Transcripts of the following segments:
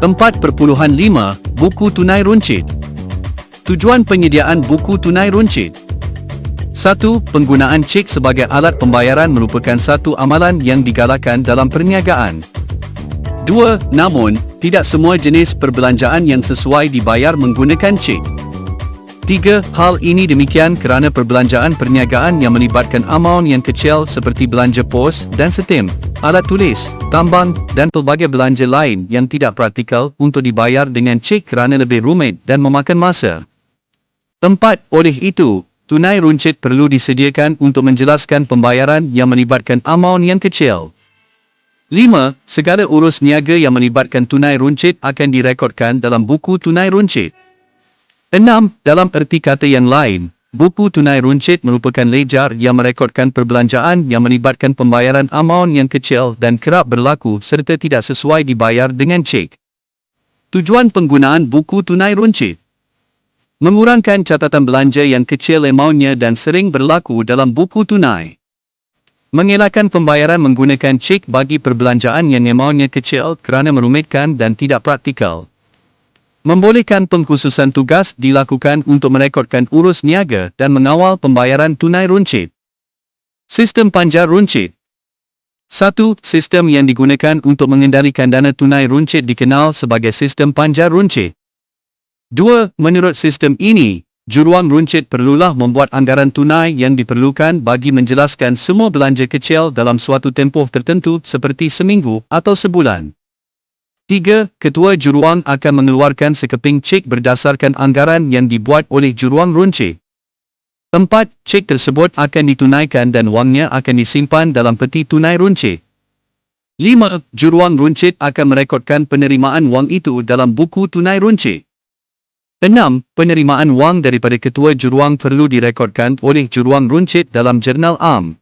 4.5 Buku Tunai Runcit Tujuan penyediaan buku tunai runcit 1. Penggunaan cek sebagai alat pembayaran merupakan satu amalan yang digalakkan dalam perniagaan. 2. Namun, tidak semua jenis perbelanjaan yang sesuai dibayar menggunakan cek. 3. Hal ini demikian kerana perbelanjaan perniagaan yang melibatkan amaun yang kecil seperti belanja pos dan setem, alat tulis, tambang dan pelbagai belanja lain yang tidak praktikal untuk dibayar dengan cek kerana lebih rumit dan memakan masa. 4. Oleh itu, tunai runcit perlu disediakan untuk menjelaskan pembayaran yang melibatkan amaun yang kecil. 5. Segala urus niaga yang melibatkan tunai runcit akan direkodkan dalam buku tunai runcit. 6. Dalam erti kata yang lain, buku tunai runcit merupakan lejar yang merekodkan perbelanjaan yang melibatkan pembayaran amaun yang kecil dan kerap berlaku serta tidak sesuai dibayar dengan cek. Tujuan penggunaan buku tunai runcit Mengurangkan catatan belanja yang kecil amaunnya dan sering berlaku dalam buku tunai. Mengelakkan pembayaran menggunakan cek bagi perbelanjaan yang amaunnya kecil kerana merumitkan dan tidak praktikal. Membolehkan pengkhususan tugas dilakukan untuk merekodkan urus niaga dan mengawal pembayaran tunai runcit. Sistem panjar runcit Satu, sistem yang digunakan untuk mengendalikan dana tunai runcit dikenal sebagai sistem panjar runcit. Dua, menurut sistem ini, juruang runcit perlulah membuat anggaran tunai yang diperlukan bagi menjelaskan semua belanja kecil dalam suatu tempoh tertentu seperti seminggu atau sebulan. Tiga, Ketua juruang akan mengeluarkan sekeping cek berdasarkan anggaran yang dibuat oleh juruang runcit. Empat, Cek tersebut akan ditunaikan dan wangnya akan disimpan dalam peti tunai runcit. Lima, Juruang runcit akan merekodkan penerimaan wang itu dalam buku tunai runcit. Enam, penerimaan wang daripada ketua juruang perlu direkodkan oleh juruang runcit dalam jurnal am.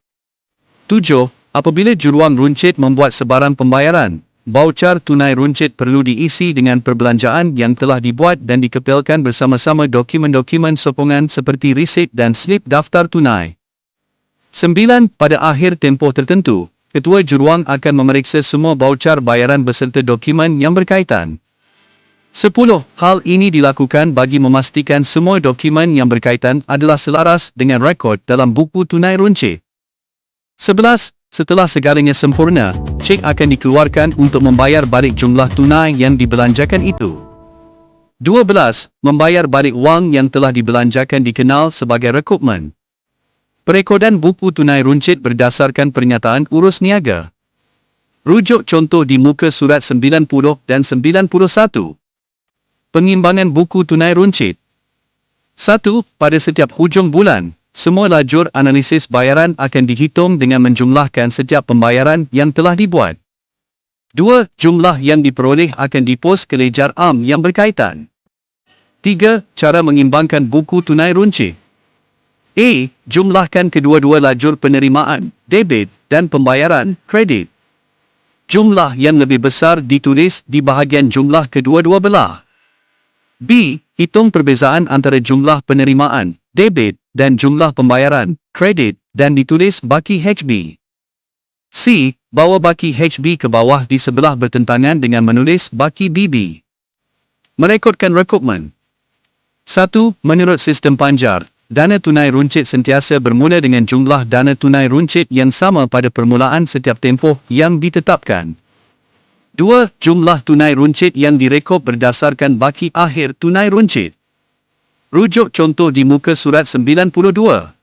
Tujuh, apabila juruang runcit membuat sebarang pembayaran, baucar tunai runcit perlu diisi dengan perbelanjaan yang telah dibuat dan dikepilkan bersama-sama dokumen-dokumen sokongan seperti risit dan slip daftar tunai. Sembilan, pada akhir tempoh tertentu, ketua juruang akan memeriksa semua baucar bayaran beserta dokumen yang berkaitan. Sepuluh, hal ini dilakukan bagi memastikan semua dokumen yang berkaitan adalah selaras dengan rekod dalam buku tunai runcit. Sebelas, setelah segalanya sempurna, cek akan dikeluarkan untuk membayar balik jumlah tunai yang dibelanjakan itu. Dua belas, membayar balik wang yang telah dibelanjakan dikenal sebagai rekrutmen. Perekodan buku tunai runcit berdasarkan pernyataan urus niaga. Rujuk contoh di muka surat 90 dan 91. Pengimbangan buku tunai runcit. 1. Pada setiap hujung bulan, semua lajur analisis bayaran akan dihitung dengan menjumlahkan setiap pembayaran yang telah dibuat. 2. Jumlah yang diperoleh akan dipos ke lejar am yang berkaitan. 3. Cara mengimbangkan buku tunai runcit. A. Jumlahkan kedua-dua lajur penerimaan, debit, dan pembayaran, kredit. Jumlah yang lebih besar ditulis di bahagian jumlah kedua-dua belah. B. Hitung perbezaan antara jumlah penerimaan, debit, dan jumlah pembayaran, kredit, dan ditulis baki HB. C. Bawa baki HB ke bawah di sebelah bertentangan dengan menulis baki BB. Merekodkan rekrutmen. 1. Menurut sistem panjar, dana tunai runcit sentiasa bermula dengan jumlah dana tunai runcit yang sama pada permulaan setiap tempoh yang ditetapkan. Dua, jumlah tunai runcit yang direkod berdasarkan baki akhir tunai runcit. Rujuk contoh di muka surat 92.